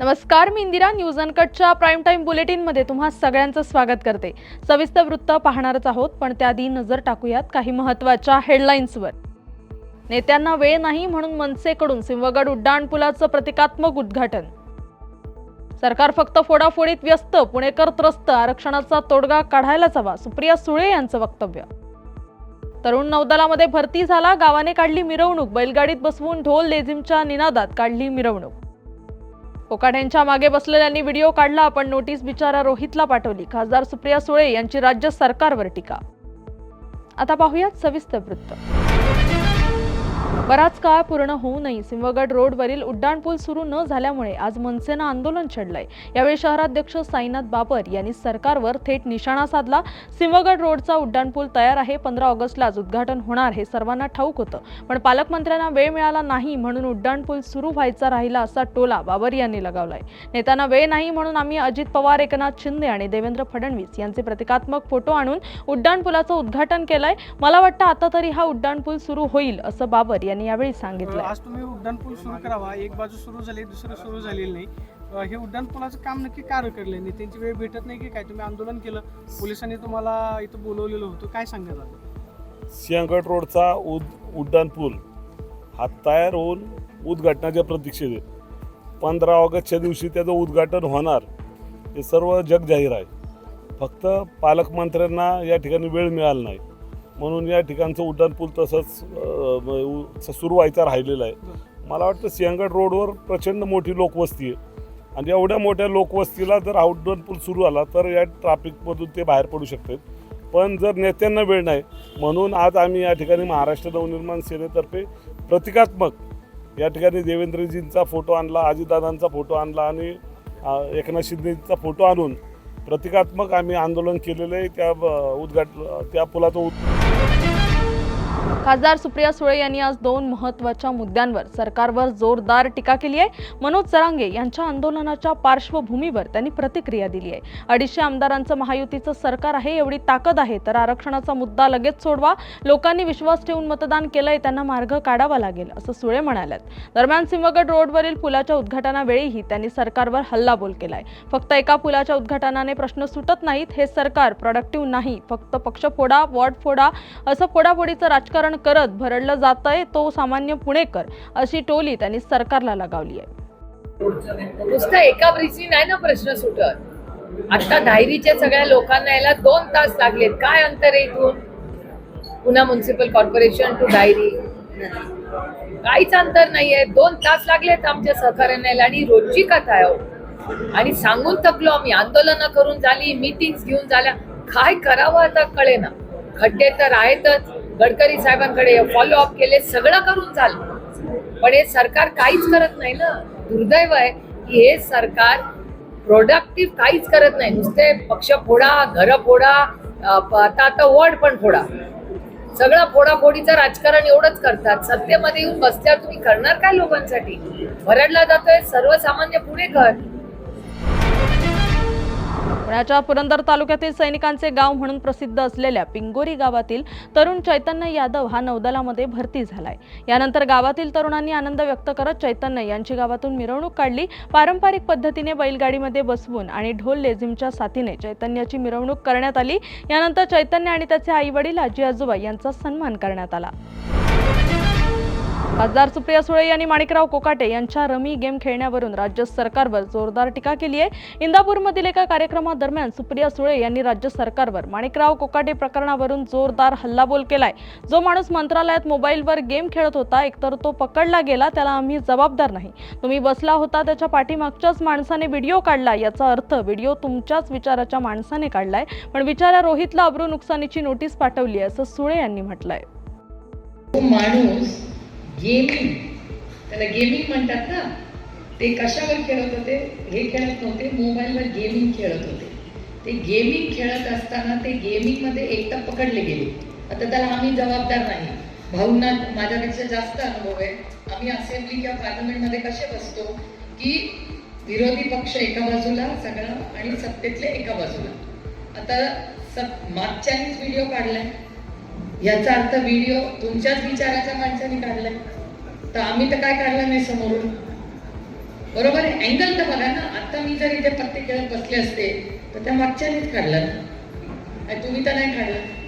नमस्कार मी इंदिरा न्यूज अनकटच्या प्राईम टाईम बुलेटिनमध्ये तुम्हा सगळ्यांचं स्वागत करते. सविस्तर वृत्त पाहणारच आहोत पण त्याआधी नजर टाकूयात काही महत्त्वाच्या हेडलाईन्सवर नेत्यांना वेळ नाही म्हणून मनसेकडून सिंहगड उड्डाणपुलाचं प्रतिकात्मक उद्घाटन. सरकार फक्त फोडाफोडीत व्यस्त पुणेकर त्रस्त आरक्षणाचा तोडगा काढायलाच हवा सुप्रिया सुळे यांचं वक्तव्य. तरुण नौदलामध्ये भरती झाला गावाने काढली मिरवणूक बैलगाडीत बसवून ढोल लेझिमच्या निनादात काढली मिरवणूक. कोकाड्यांच्या मागे बसलेल्यांनी व्हिडिओ काढला पण नोटीस बिचारा रोहितला पाठवली. खासदार सुप्रिया सुळे यांची राज्य सरकारवर टीका. आता पाहूयात सविस्तर वृत्त. बराच काळ पूर्ण होऊनही सिंहगड रोडवरील उड्डाणपूल सुरू न झाल्यामुळे आज मनसेनं आंदोलन छेडलंय. यावेळी शहराध्यक्ष साईनाथ बाबर यांनी सरकारवर थेट निशाणा साधला. सिंहगड रोडचा उड्डाणपूल तयार आहे. पंधरा ऑगस्टलाच उद्घाटन होणार हे सर्वांना ठाऊक होतं. पण पालकमंत्र्यांना वेळ मिळाला नाही म्हणून उड्डाणपूल सुरू व्हायचा राहिला असा टोला बाबर यांनी लगावलाय. नेत्यांना वेळ नाही म्हणून आम्ही अजित पवार एकनाथ शिंदे आणि देवेंद्र फडणवीस यांचे प्रतिकात्मक फोटो आणून उड्डाणपुलाचं उद्घाटन केलंय. मला वाटतं आता तरी हा उड्डाणपूल सुरू होईल असं बाबर यांनी यावेळी सांगितलंय. आज तुम्ही उड्डाणपूल सुरू करावा. एक बाजू सुरू झाली दुसरी सुरू झालेली नाही. हे उड्डाणपुलाचं काम नक्की का रखडले नाही त्यांची वेळ भेटत नाही की काय? तुम्ही आंदोलन केलं पोलिसांनी तुम्हाला इथं बोलवलेलं होतं. काय सांगत आता सिंहगड रोडचा उद उड्डाण पूल हा तयार होऊन उद्घाटनाच्या प्रतीक्षेत आहे पंधरा ऑगस्टच्या दिवशी त्याचं उद्घाटन होणार. हे सर्व जग जाहीर आहे. फक्त पालकमंत्र्यांना या ठिकाणी वेळ मिळाला नाही. म्हणून या ठिकाणचं उड्डाणपूल तसंच सुरू व्हायचा राहिलेला आहे. मला वाटतं सिंहगड रोडवर प्रचंड मोठी लोकवस्ती आहे. आणि एवढ्या मोठ्या लोकवस्तीला जर हा पूल सुरू झाला तर या ट्रॅफिकमधून ते बाहेर पडू शकतात पण जर नेत्यांना वेळ नाही म्हणून आज आम्ही या ठिकाणी महाराष्ट्र नवनिर्माण सेनेतर्फे प्रतिकात्मक या ठिकाणी देवेंद्रजींचा फोटो आणला अजितदादांचा फोटो आणला आणि एकनाथ शिंदेचा फोटो आणून प्रतिकात्मक आम्ही आंदोलन केलेलं आहे. त्या उद्घाट त्या पुलाचं उद खासदार सुप्रिया सुळे यांनी आज दोन महत्त्वाच्या मुद्द्यांवर सरकारवर जोरदार टीका केली आहे. मनोज सरांगे यांच्या आंदोलनाच्या पार्श्वभूमीवर त्यांनी प्रतिक्रिया दिली आहे. अडीचशे आमदारांचं महायुतीचं सरकार आहे एवढी ताकद आहे तर आरक्षणाचा मुद्दा लगेच सोडवा. लोकांनी विश्वास ठेवून मतदान केलंय त्यांना मार्ग काढावा लागेल असं सुळे म्हणाल्यात. दरम्यान सिंहगड रोडवरील पुलाच्या उद्घाटनावेळीही त्यांनी सरकारवर हल्लाबोल केलाय. फक्त एका पुलाच्या उद्घाटनाने प्रश्न सुटत नाहीत हे सरकार प्रोडक्टिव्ह नाही. फक्त पक्ष फोडा वॉर्ड फोडा असं फोडाफोडीचं राजकारण करत भरडलं जातंय तो सामान्य पुणेकर अशी टोली त्यांनी सरकारला लगावली आहे. नुसतं एका ब्रिजनी नाही ना प्रश्न सुटत? आता धायरीच्या सगळ्या लोकांना यायला दोन तास लागलेत. काय अंतर आहे इथून? पुन्हा म्युन्सिपल कॉर्पोरेशन टू डायरी काहीच अंतर नाहीये. दोन तास लागलेत आमच्या सहकार्याने यायला आणि रोजची कथा आहे हो. आणि सांगून थकलो आम्ही. आंदोलनं करून झाली मीटिंग घेऊन झाल्या. काय करावं आता कळे ना खड्डे तर आहेतच. गडकरी साहेबांकडे फॉलो अप केले सगळं करून झालं. पण हे सरकार काहीच करत नाही ना. दुर्दैव आहे की हे सरकार प्रोडक्टिव्ह काहीच करत नाही. नुसते पक्ष फोडा घर फोडा प- आता आता वॉर्ड पण फोडा. सगळं फोडाफोडीचं राजकारण एवढंच करतात. सत्तेमध्ये येऊन बसल्यावर तुम्ही करणार काय लोकांसाठी? भरडला जातोय सर्वसामान्य पुणेकर पुण्याच्या पुरंदर तालुक्यातील सैनिकांचे गाव म्हणून प्रसिद्ध असलेल्या पिंगोरी गावातील तरुण चैतन्य यादव हा नौदलामध्ये भरती झालाय. यानंतर गावातील तरुणांनी आनंद व्यक्त करत चैतन्य यांची गावातून मिरवणूक काढली. पारंपरिक पद्धतीने बैलगाडीमध्ये बसवून आणि ढोल लेझिमच्या साथीने चैतन्याची मिरवणूक करण्यात आली. यानंतर चैतन्य आणि त्याचे आई वडील आजी आजोबा यांचा सन्मान करण्यात आला. खासदार सुप्रिया सुळे यांनी माणिकराव कोकाटे यांच्या रमी गेम खेळण्यावरून राज्य सरकारवर जोरदार टीका केली आहे. इंदापूरमधील एका कार्यक्रमादरम्यान सुप्रिया सुळे यांनी राज्य सरकारवर माणिकराव कोकाटे प्रकरणावरून जोरदार हल्लाबोल केलाय. जो माणूस मंत्रालयात मोबाईलवर गेम खेळत होता एकतर तो पकडला गेला त्याला आम्ही जबाबदार नाही. तुम्ही बसला होता त्याच्या पाठीमागच्याच माणसाने व्हिडिओ काढला याचा अर्थ व्हिडिओ तुमच्याच विचाराच्या माणसाने काढलाय. पण विचारा रोहितला अब्रू नुकसानीची नोटीस पाठवली आहे असं सुळे यांनी म्हटलंय. माणूस गेमिंग. त्याला गेमिंग म्हणतात ना. ते कशावर खेळत होते? हे खेळत नव्हते मोबाईलवर गेमिंग खेळत होते. ते गेमिंग खेळत असताना ते गेमिंगमध्ये एकदा पकडले गेले. आता त्याला आम्ही जबाबदार नाही. भाऊंना माझ्यापेक्षा जास्त अनुभव आहे. आम्ही असेंब्ली किंवा पार्लमेंटमध्ये कसे बसतो? की विरोधी पक्ष एका बाजूला सगळा आणि सत्तेतले एका बाजूला. आता सत मागच्यानीच व्हिडिओ काढलाय. याचा अर्थ व्हिडिओ तुमच्याच विचाराच्या माणसाने काढलाय. तर आम्ही तर काय काढलं नाही समोरून? बरोबर आहे? अँगल तर बघा ना. आता मी जर इथे पत्ते खेळत बसले असते तर त्या मागच्यानेच काढलं ना तुम्ही तर नाही काढलं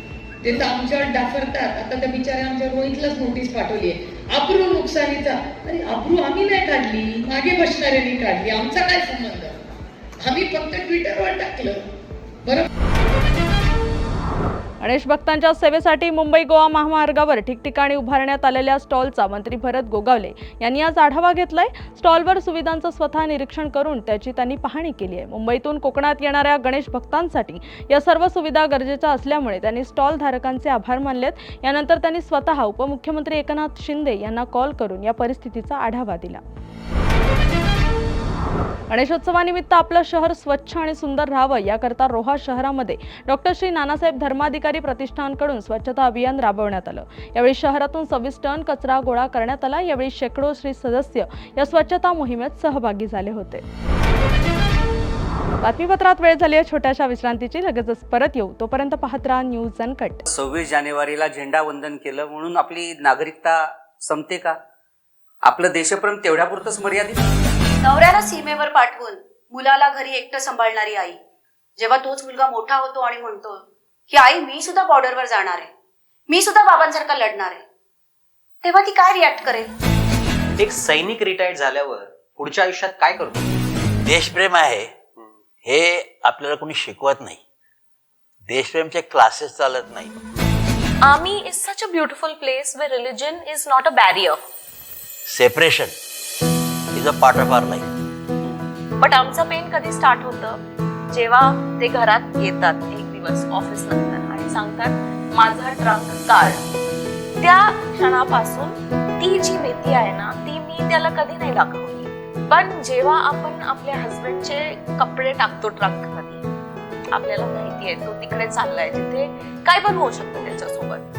ते तर आमच्यावर डाफरतात. आता त्या बिचाऱ्या आमच्या रोहितलाच नोटीस पाठवली आहे. अब्रू नुकसानीचा. अरे अब्रू आम्ही नाही काढली. मागे बसणाऱ्यांनी काढली. आमचा काय संबंध? आम्ही फक्त ट्विटरवर टाकलं. बरोबर? गणेश भक्तांच्या सेवेसाठी मुंबई गोवा महामार्गावर ठिकठिकाणी उभारण्यात आलेल्या स्टॉलचा मंत्री भरत गोगावले यांनी आज आढावा घेतलाय. स्टॉलवर सुविधांचं स्वतः निरीक्षण करून त्याची त्यांनी पाहणी केली आहे. मुंबईतून कोकणात येणाऱ्या गणेश भक्तांसाठी या सर्व सुविधा गरजेच्या असल्यामुळे त्यांनी स्टॉल धारकांचे आभार मानलेत. यानंतर त्यांनी स्वतः उपमुख्यमंत्री एकनाथ शिंदे यांना कॉल करून या परिस्थितीचा आढावा दिला. गणेशोत्सवानिमित्त आपलं शहर स्वच्छ आणि सुंदर राहावं याकरता रोहा शहरामध्ये डॉक्टर श्री नानासाहेब धर्माधिकारी प्रतिष्ठानकडून स्वच्छता अभियान राबवण्यात आलं. यावेळी शहरातून सव्वीस टन कचरा गोळा करण्यात आला. यावेळी शेकडो श्री सदस्य या स्वच्छता मोहिमेत सहभागी झाले होते. बातमीपत्रात वेळ झाली आहे. छोट्याशा विश्रांतीची. लगेचच परत येऊ. तोपर्यंत पाहत राहा न्यूज अनकट सव्वीस जानेवारीला झेंडा वंदन केलं. म्हणून आपली नागरिकता संपते का? आपलं देशप्रेम तेवढ्यापुरतंच मर्यादित? नवऱ्याला सीमेवर पाठवून मुलाला घरी एकटं सांभाळणारी आई. जेव्हा तोच मुलगा मोठा होतो आणि म्हणतो की आई मी सुद्धा बॉर्डरवर जाणार आहे. मी सुद्धा बाबांसारखा लढणार आहे. तेव्हा ती काय रिॲक्ट करेल? एक सैनिक रिटायर्ड झाल्यावर पुढच्या आयुष्यात काय करतो? देशप्रेम आहे. हे आपल्याला कोणी शिकवत नाही. देशप्रेमचे क्लासेस चालत नाही. Army is such a beautiful place where religion is not a barrier. Separation तिचा अ नाही. बट आमचं पेन कधी स्टार्ट होतं जेव्हा ते घरात येतात एक दिवस ऑफिस नंतर. आणि सांगतात माझा ट्रंक काढ. त्या क्षणापासून ती जी भीती आहे ना ती मी त्याला कधी नाही दाखवली. पण जेव्हा आपण आपल्या हस्बंडचे कपडे टाकतो ट्रंकमध्ये आपल्याला माहिती आहे तो तिकडे चाललाय जिथे काय पण होऊ शकतं त्याच्यासोबत.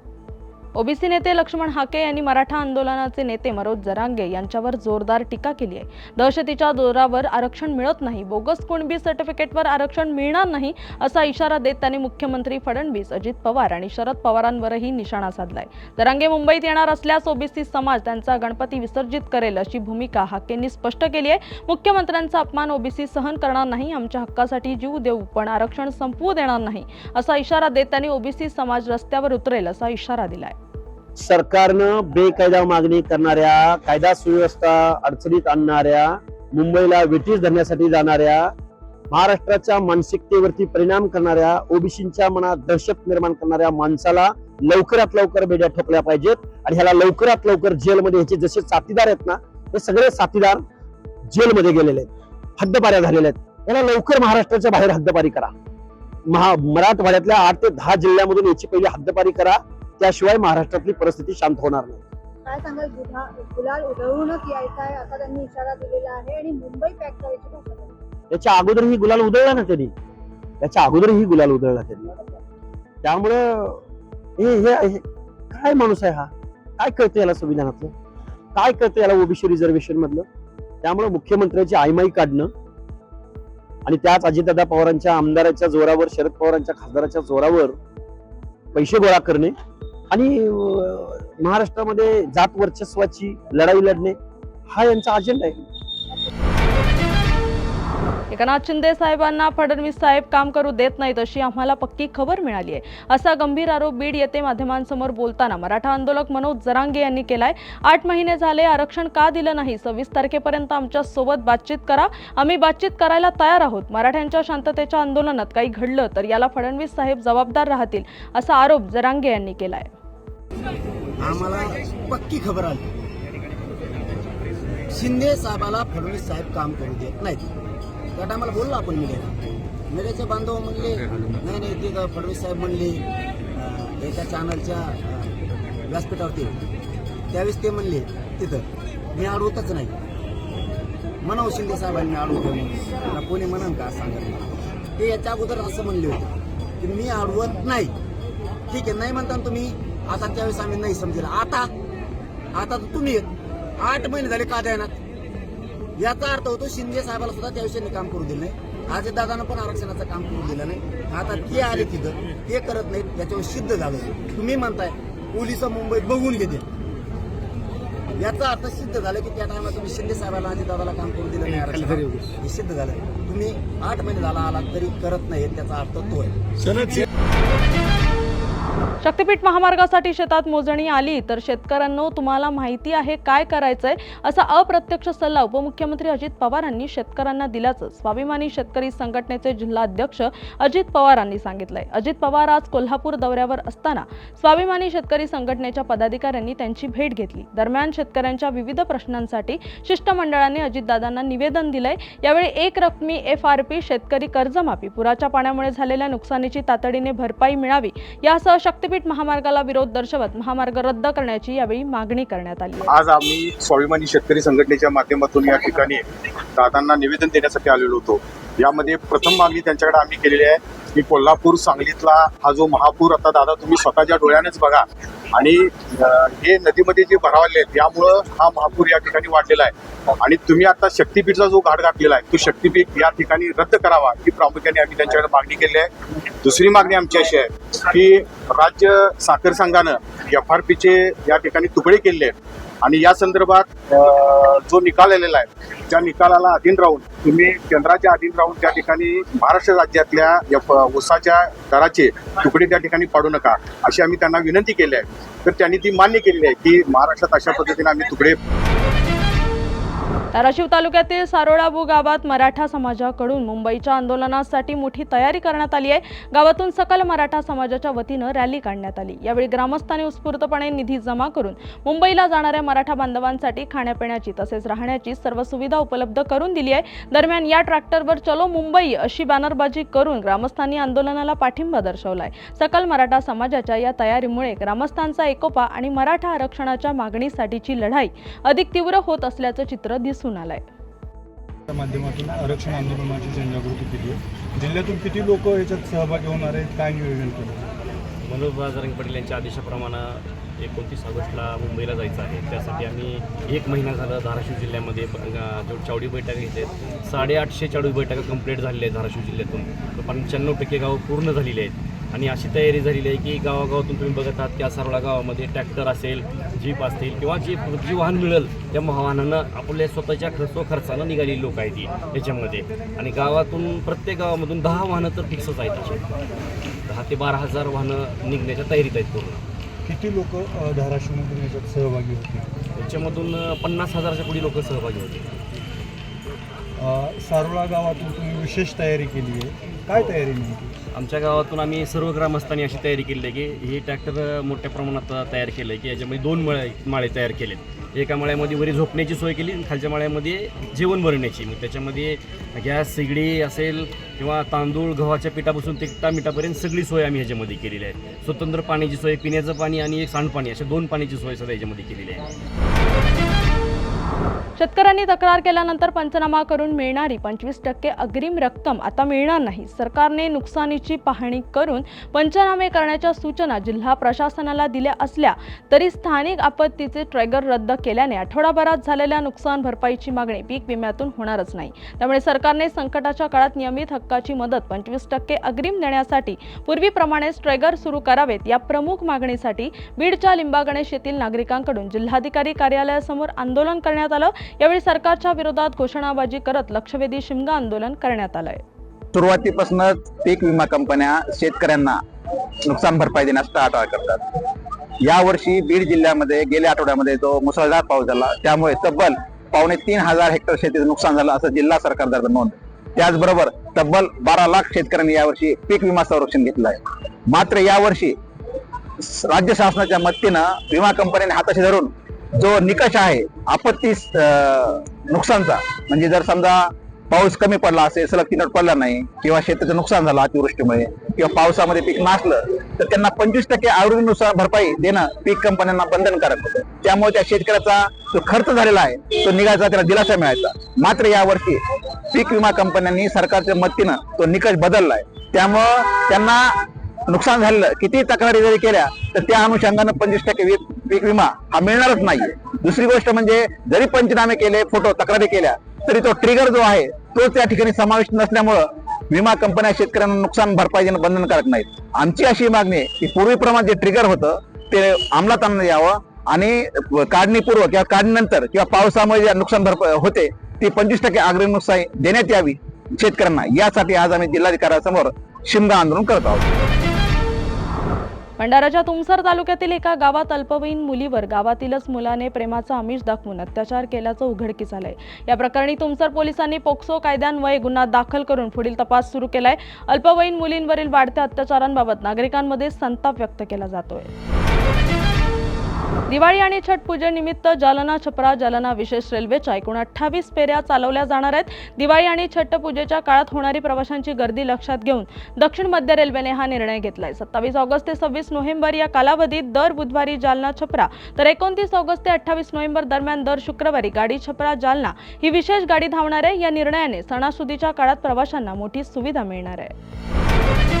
ओबीसी नेते लक्ष्मण हाके यांनी मराठा आंदोलनाचे नेते मनोज जरांगे यांच्यावर जोरदार टीका केली आहे. दहशतीच्या जोरावर आरक्षण मिळत नाही. बोगस कुणबी सर्टिफिकेटवर आरक्षण मिळणार नाही असा इशारा देत त्यांनी मुख्यमंत्री फडणवीस अजित पवार आणि शरद पवारांवरही निशाणा साधलाय. जरांगे मुंबईत येणार असल्यास ओबीसी समाज त्यांचा गणपती विसर्जित करेल अशी भूमिका हाकेंनी स्पष्ट केली आहे. मुख्यमंत्र्यांचा अपमान ओबीसी सहन करणार नाही आमच्या हक्कासाठी जीव देऊ पण आरक्षण संपवू देणार नाही असा इशारा देत त्यांनी ओबीसी समाज रस्त्यावर उतरेल असा इशारा दिलाय. सरकारनं बेकायदा मागणी करणाऱ्या कायदा सुव्यवस्था अडचणीत आणणाऱ्या मुंबईला ब्रिटिश धरण्यासाठी जाणाऱ्या महाराष्ट्राच्या मानसिकतेवरती परिणाम करणाऱ्या ओबीसींच्या मनात दहशत निर्माण करणाऱ्या माणसाला लवकरात लवकर बेड्या ठोकल्या पाहिजेत. आणि ह्याला लवकरात लवकर जेलमध्ये ह्याचे जसे साथीदार आहेत ना हे सगळे साथीदार जेलमध्ये गेलेले आहेत. हद्दपाऱ्या झालेल्या आहेत. याला लवकर महाराष्ट्राच्या बाहेर हद्दपारी करा. महा मराठवाड्यातल्या आठ ते दहा जिल्ह्यामधून याची पहिली हद्दपारी करा. त्याशिवाय महाराष्ट्रातली परिस्थिती शांत होणार नाही. काय सांगाल गुन्हा गुलाल उधळूनच यायचा आहे असा त्यांनी इशारा दिलेला आहे आणि मुंबई पॅक करायची भाषा त्यांनी. याच्या अगोदरही गुलाल उधळला ना त्यांनी? याच्या अगोदरही गुलाल उधळला त्यांनी. त्यामुळं हे हे हे- काय माणूस आहे हा? काय कळतं याला संविधानातलं? काय कळतं याला ओबीसी रिझर्वेशन मधलं? त्यामुळे मुख्यमंत्र्याची आयमाई काढणं आणि त्याच अजितदादा पवारांच्या आमदाराच्या जोरावर शरद पवारांच्या खासदाराच्या जोरावर पैसे गोळा करणे आणि महाराष्ट्रामध्ये जात वर्चस्वाची लढाई लढणे हा यांचा अजेंडा आहे. एकनाथ शिंदे साहेबांना फडणवीस साहेब काम करू देत नाहीत अशी आम्हाला पक्की खबर मिळाली आहे. असा गंभीर आरोप बीड येथे माध्यमांसमोर बोलताना मराठा आंदोलक मनोज जरांगे यांनी केलाय. आठ महिने झाले आरक्षण का दिलं नाही? सव्वीस तारखेपर्यंत आमच्यासोबत बातचीत करा. आम्ही बातचीत करायला तयार आहोत. मराठ्यांच्या शांततेच्या आंदोलनात काही घडलं तर याला फडणवीस साहेब जबाबदार राहतील असा आरोप जरांगे यांनी केलाय. आम्हाला पक्की खबर आली. शिंदे साहेबाला फडणवीस साहेब काम करू देत नाहीत. त्या टायमाला बोललो आपण मीडियाला मीडियाचे बांधव म्हणले नाही नाही ते फडणवीस साहेब म्हणले एका चॅनलच्या व्यासपीठावरती. त्यावेळेस ते म्हणले तिथं मी अडवतच नाही. म्हणावं शिंदे साहेबांनी अडवतो मला कोणी म्हणन का सांगा ते याच्या अगोदर असं म्हणले होते की मी अडवत नाही. ठीक आहे नाही म्हणता ना तुम्ही आता त्यावेळेस आम्ही नाही समजेल. आता आता तर तुम्ही. आठ महिने झाले का द्यानात याचा अर्थ होतो शिंदे साहेबाला सुद्धा त्या विषयाने काम करू दिलं नाही. आज दादानं पण आरक्षणाचं काम करू दिलं नाही. आता ते आले तिथं ते करत नाहीत याच्यावर सिद्ध झालं तुम्ही म्हणताय पोलीस मुंबईत बघून घेते. याचा अर्थ सिद्ध झालं की त्या टायमाला तुम्ही शिंदे साहेबाला आणि दादाला काम करू दिलं नाही. हे सिद्ध झालं. तुम्ही आठ महिने झाला आलात तरी करत नाही त्याचा अर्थ तो आहे. शक्तीपीठ महामार्गासाठी शेतात मोजणी आली तर शेतकऱ्यांनो तुम्हाला माहिती आहे काय करायचंय असा अप्रत्यक्ष सल्ला उपमुख्यमंत्री अजित पवारांनी शेतकऱ्यांना दिल्याचं स्वाभिमानी शेतकरी संघटनेचे जिल्हाध्यक्ष अजित पवारांनी सांगितलंय. अजित पवार आज कोल्हापूर दौऱ्यावर असताना स्वाभिमानी शेतकरी संघटनेच्या पदाधिकाऱ्यांनी त्यांची भेट घेतली. दरम्यान शेतकऱ्यांच्या विविध प्रश्नांसाठी शिष्टमंडळाने अजितदादांना निवेदन दिलंय. यावेळी एक रकमी एफ आर पी शेतकरी कर्जमाफी पुराच्या पाण्यामुळे झालेल्या नुकसानीची तातडीने भरपाई मिळावी यासह शक्तीपीठ महामार्गाला विरोध दर्शवत महामार्ग रद्द करण्याची यावेळी मागणी करण्यात आली आज आम्ही स्वाभिमानी शेतकरी संघटनेच्या माध्यमातून या ठिकाणी दादांना निवेदन देण्यासाठी आलेलो होतो. यामध्ये प्रथम मागणी त्यांच्याकडे आम्ही केलेली आहे की कोल्हापूर सांगलीतला हा जो महापूर आता दादा तुम्ही स्वतःच्या डोळ्यानेच बघा आणि हे नदीमध्ये जे भरावले आहेत यामुळं हा महापूर या ठिकाणी वाढलेला आहे. आणि तुम्ही आता शक्तीपीठचा जो घाट घातलेला आहे तो शक्तीपीठ या ठिकाणी रद्द करावा ही प्रामुख्याने आम्ही त्यांच्याकडे मागणी केली आहे. दुसरी मागणी आमची अशी आहे की राज्य साखर संघानं एफ आर पीचे या ठिकाणी तुकडे केले आहेत. आणि या संदर्भात जो निकाल आलेला आहे त्या निकालाला अधीन राहून तुम्ही केंद्राच्या अधीन राहून त्या ठिकाणी महाराष्ट्र राज्यातल्या या ऊसाच्या दराचे तुकडे त्या ठिकाणी पाडू नका अशी आम्ही त्यांना विनंती केली आहे. तर त्यांनी ती मान्य केलेली आहे की महाराष्ट्रात अशा पद्धतीने आम्ही तुकडे धाराशिव तालुक्यातील सारोळाबू गावात मराठा समाजाकडून मुंबईच्या आंदोलनासाठी मोठी तयारी करण्यात आली आहे. गावातून सकल मराठा समाजाच्या वतीनं रॅली काढण्यात आली. यावेळी ग्रामस्थांनी उत्स्फूर्तपणे निधी जमा करून मुंबईला जाणाऱ्या मराठा बांधवांसाठी खाण्यापिण्याची तसेच राहण्याची सर्व सुविधा उपलब्ध करून दिली आहे. दरम्यान या ट्रॅक्टरवर चलो मुंबई अशी बॅनरबाजी करून ग्रामस्थांनी आंदोलनाला पाठिंबा दर्शवलाय. सकल मराठा समाजाच्या या तयारीमुळे ग्रामस्थांचा एकोपा आणि मराठा आरक्षणाच्या मागणीसाठीची लढाई अधिक तीव्र होत असल्याचं चित्र दिसून आलंय. माध्यमातून आरक्षण आंदोलनाची जनजागृती केली आहे. जिल्ह्यातून किती लोक याच्यात सहभागी होणार आहेत? काय नियोजन केलं? मनोज बाजारंग पटेल यांच्या आदेशाप्रमाणे एकोणतीस ऑगस्टला मुंबईला जायचं आहे. त्यासाठी आम्ही एक महिना झाला धाराशिव जिल्ह्यामध्ये जो चावडी बैठका घेतल्या साडेआठशे चाळीस बैठका कंप्लीट झालेल्या आहेत धाराशिव जिल्ह्यातून. पंच्याण्णव टक्के गावं पूर्ण झालेली आहेत. आणि अशी तयारी झालेली आहे की गावागावातून तुम्ही बघत आहात त्या सारोळा गावामध्ये ट्रॅक्टर असेल जीप असतील किंवा जे जी वाहन मिळेल त्या वाहनानं आपल्या स्वतःच्या खर्च खर्चानं निघालेली लोक आहेत ती याच्यामध्ये. आणि गावातून प्रत्येक गावामधून दहा वाहनं तर फिक्सच आहेत अशी. दहा ते बारा हजार वाहनं निघण्याच्या तयारीत आहेत पूर्ण. किती लोक धाराशिवमधून याच्यात सहभागी होते? त्याच्यामधून अं, पन्नास हजारच्या पुढे लोक सहभागी होते. अ, सारोळा गावातून तुम्ही विशेष तयारी केली आहे. काय तयारी नेमकी? आमच्या गावातून आम्ही सर्व ग्रामस्थांनी अशी तयारी केली आहे की हे ट्रॅक्टर मोठ्या प्रमाणात तयार केलं आहे की याच्यामध्ये दोन मळे माळे तयार केलेत. एका माळ्यामध्ये वरी झोपण्याची सोय केली आणि खालच्या माळ्यामध्ये जेवण भरण्याची मग त्याच्यामध्ये गॅस सिगडी असेल किंवा तांदूळ गव्हाच्या पिठापासून ते मिठापर्यंत सगळी सोय आम्ही ह्याच्यामध्ये केलेली आहे. स्वतंत्र पाण्याची सोय पिण्याचं पाणी आणि एक सांडपाणी अशा दोन पाण्याची सोय सुद्धा याच्यामध्ये केलेली आहे. शेतकऱ्यांनी तक्रार केल्यानंतर पंचनामा करून मिळणारी पंचवीस टक्के अग्रिम रक्कम आता मिळणार नाही. सरकारने नुकसानीची पाहणी करून पंचनामे करण्याच्या सूचना जिल्हा प्रशासनाला दिल्या असल्या तरी स्थानिक आपत्तीचे ट्रेगर रद्द केल्याने आठवडाभरात झालेल्या नुकसान भरपाईची मागणी पीक विम्यातून होणारच नाही. त्यामुळे सरकारने संकटाच्या काळात नियमित हक्काची मदत पंचवीस टक्के अग्रिम देण्यासाठी पूर्वीप्रमाणेच ट्रेगर सुरू करावेत या प्रमुख मागणीसाठी बीडच्या लिंबागणेश येथील नागरिकांकडून जिल्हाधिकारी कार्यालयासमोर आंदोलन करण्यात आलं. यावेळी सरकारच्या विरोधात घोषणाबाजी करत लक्षवेधी शिमगा आंदोलन करण्यात आलंय. सुरुवातीपासूनच पीक विमा कंपन्या शेतकऱ्यांना नुकसान भरपाई देण्यास टाळाटाळ करतात. यावर्षी बीड जिल्ह्यामध्ये गेल्या आठवड्यामध्ये जो मुसळधार पाऊस झाला त्यामुळे तब्बल पावणे तीन हजार हेक्टर शेतीचं नुकसान झालं असं जिल्हा सरकार नोंद. त्याचबरोबर तब्बल बारा लाख शेतकऱ्यांनी यावर्षी पीक विमा संरक्षण घेतलं आहे मात्र यावर्षी राज्य शासनाच्या मदतीनं विमा कंपन्यांनी हाताशी धरून जो निकष आहे आपत्ती अं, नुकसानचा. म्हणजे जर समजा पाऊस कमी पडला असेल सलग तिनट पडला नाही किंवा शेताचं नुकसान झालं अतिवृष्टीमुळे किंवा पावसामध्ये पीक नासलं तर त्यांना पंचवीस टक्के आवृत्तीनुसार भरपाई देणं पीक कंपन्यांना बंधनकारक होतं. त्यामुळे त्या शेतकऱ्याचा जो खर्च झालेला आहे तो निघायचा त्याला दिलासा मिळायचा. मात्र यावर्षी पीक विमा कंपन्यांनी सरकारच्या मदतीनं तो निकष बदललाय. त्यामुळं त्यांना नुकसान झालेलं किती तक्रारी जरी केल्या तर त्या अनुषंगानं पंचवीस टक्के वी- पीक विमा हा मिळणारच नाहीये. दुसरी गोष्ट म्हणजे जरी पंचनामे केले फोटो तक्रारी केल्या तरी तो ट्रिगर जो आहे तो त्या ठिकाणी समाविष्ट नसल्यामुळं विमा कंपन्या शेतकऱ्यांना नुकसान भरपाई देणं बंधनकारक नाहीत. आमची अशी मागणी आहे की पूर्वीप्रमाणे जे ट्रिगर होतं ते अंमलात आणणं यावं आणि काढणीपूर्व किंवा काढणीनंतर किंवा पावसामुळे जे नुकसान भरपाई होते ती पंचवीस टक्के अग्रिम नुकसान देण्यात यावी शेतकऱ्यांना. यासाठी आज आम्ही जिल्हाधिकाऱ्यासमोर शिमगा आंदोलन करत आहोत. भंडाराच्या तुमसर तालुक्यातील एका गावात अल्पवयीन मुलीवर गावातीलच मुलाने प्रेमाचा आमिष दाखवून अत्याचार केल्याचं उघडकीस आलंय. या प्रकरणी तुमसर पोलिसांनी पोक्सो कायद्यान्वये गुन्हा दाखल करून पुढील तपास सुरू केलाय. अल्पवयीन मुलींवरील वाढत्या अत्याचारांबाबत नागरिकांमध्ये संताप व्यक्त केला जातोय. दिवाळी आणि छठ पूजेनिमित्त जालना छपरा जालना विशेष रेल्वेच्या एकूण अठ्ठावीस फेऱ्या चालवल्या जाणार आहेत. दिवाळी आणि छठ पूजेच्या काळात होणारी प्रवाशांची गर्दी लक्षात घेऊन दक्षिण मध्य रेल्वेने हा निर्णय घेतलाय. सत्तावीस ऑगस्ट ते सव्वीस नोव्हेंबर या कालावधीत दर बुधवारी जालना छपरा तर एकोणतीस ऑगस्ट ते अठ्ठावीस नोव्हेंबर दरम्यान दर शुक्रवारी गाडी छपरा जालना ही विशेष गाडी धावणार आहे. या निर्णयाने सणासुदीच्या काळात प्रवाशांना मोठी सुविधा मिळणार आहे.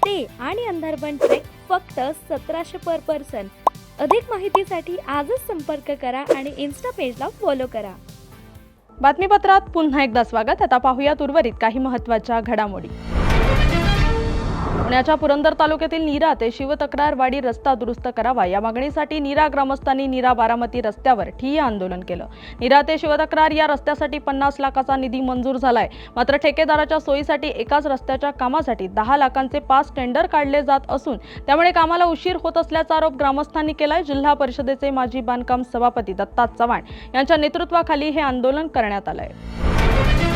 स्टे आणि अंधारबन ट्रेक फक्त सतराशे पर पर्सन अधिक माहितीसाठी आजच संपर्क करा आणि इन्स्टा पेजला फॉलो करा. बातमीपत्रात पुन्हा एकदा स्वागत. आता पाहूयात उर्वरित काही महत्त्वाच्या घडामोडी. पुण्याच्या पुरंदर तालुक्यातील नीरा ते शिवतक्रारवाडी रस्ता दुरुस्त करावा या मागणीसाठी नीरा ग्रामस्थांनी नीरा बारामती रस्त्यावर ठिय्या आंदोलन केलं. नीरा ते शिवतक्रार या रस्त्यासाठी पन्नास लाखाचा निधी मंजूर झालाय. मात्र ठेकेदाराच्या सोयीसाठी एकाच रस्त्याच्या कामासाठी दहा लाखांचे पाच टेंडर काढले जात असून त्यामुळे कामाला उशीर होत असल्याचा आरोप ग्रामस्थांनी केलाय. जिल्हा परिषदेचे माजी बांधकाम सभापती दत्ता चव्हाण यांच्या नेतृत्वाखाली हे आंदोलन करण्यात आलंय.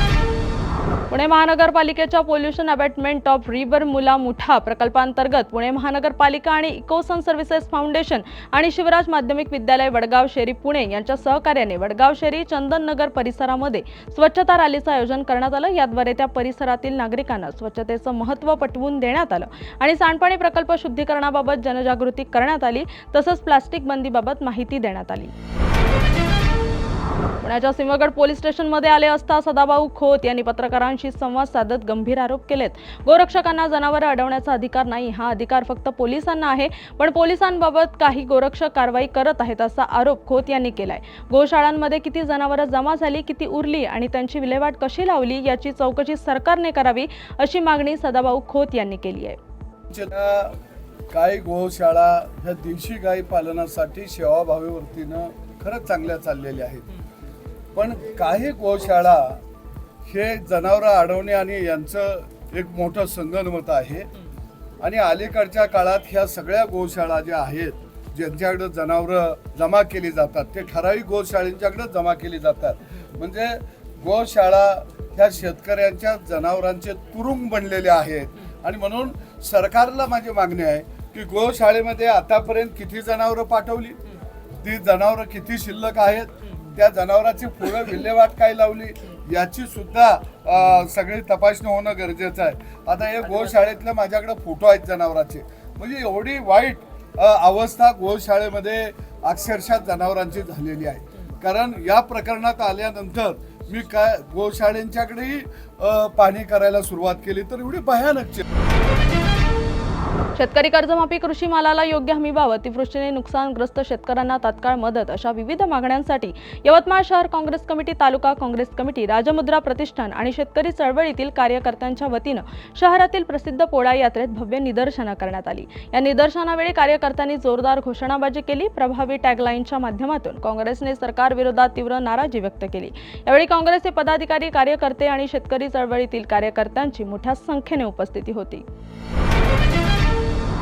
पुणे महानगरपालिकेच्या पोल्युशन अबॅटमेंट ऑफ रिव्हर मुला मुठा प्रकल्पांतर्गत पुणे महानगरपालिका आणि इकोसन सर्व्हिसेस फाउंडेशन आणि शिवराज माध्यमिक विद्यालय वडगाव शेरी पुणे यांच्या सहकार्याने वडगाव शेरी चंदननगर परिसरामध्ये स्वच्छता रॅलीचं आयोजन करण्यात आलं. याद्वारे त्या परिसरातील नागरिकांना स्वच्छतेचं महत्त्व पटवून देण्यात आलं आणि सांडपाणी प्रकल्प शुद्धीकरणाबाबत जनजागृती करण्यात आली. तसंच प्लास्टिक बंदीबाबत माहिती देण्यात आली. पुण्याच्या सिंहगड पोलीस स्टेशनमध्ये आले असता सदाभाऊ खोत यांनी पत्रकारांशी संवाद साधत गंभीर आरोप केलेत. गोरक्षकांना जनावरं अडवण्याचा अधिकार नाही हा अधिकार फक्त पोलिसांना आहे पण पोलिसांबाबत काही गोरक्षक कारवाई करत आहेत असा आरोप खोत यांनी केलाय. गोशाळांमध्ये किती जनावरं जमा झाली किती उरली आणि त्यांची विल्हेवाट कशी लावली याची चौकशी सरकारने करावी अशी मागणी सदाभाऊ खोत यांनी केली आहे. गाय गोशाळा ह्या देशी गाई पालनासाठी सेवाभावी वृत्तीनं खरंच चांगल्या चाललेल्या आहेत. पण काही गोशाळा हे जनावरं अडवणे आणि यांचं एक मोठं संगनमत आहे. आणि अलीकडच्या काळात ह्या सगळ्या गोशाळा ज्या आहेत ज्यांच्याकडं जनावरं जमा केली जातात ते ठराविक गोशाळेंच्याकडं जमा केली जातात. म्हणजे गोशाळा ह्या शेतकऱ्यांच्या जनावरांचे तुरुंग बनलेले आहेत. आणि म्हणून सरकारला माझी मागणी आहे की गोशाळेमध्ये आतापर्यंत किती जनावरं पाठवली? ती जनावरं किती शिल्लक आहेत? त्या जनावराची फुलं विल्हेवाट काय लावली याची सुद्धा सगळी तपासणी होणं गरजेचं आहे. आता हे गोशाळेतले माझ्याकडे फोटो आहेत जनावरांचे. म्हणजे एवढी वाईट अवस्था गोशाळेमध्ये अक्षरशः जनावरांची झालेली आहे. कारण या प्रकरणात आल्यानंतर मी काय गोशाळेंच्याकडेही पाणी पाहणी करायला सुरुवात केली तर एवढी भयानकची शेतकरी कर्जमाफी कृषी मालाला योग्य हमी अतिवृष्टीने नुकसानग्रस्त शेतकऱ्यांना तात्काळ मदत अशा विविध मागण्यांसाठी यवतमाळ शहर Congress committee taluka Congress committee Rajmudra Pratishthan आणि शेतकरी चळवळीतील कार्यकर्त्यांच्या वतीनं शहरातील प्रसिद्ध पोळा यात्रेत भव्य निदर्शनं करण्यात आली. या निदर्शनावेळी कार्यकर्त्यांनी जोरदार घोषणाबाजी केली. प्रभावी टॅगलाईनच्या माध्यमातून काँग्रेसने सरकारविरोधात तीव्र नाराजी व्यक्त केली. यावेळी काँग्रेसचे पदाधिकारी कार्यकर्ते आणि शेतकरी चळवळीतील कार्यकर्त्यांची मोठ्या संख्येने उपस्थिती होती.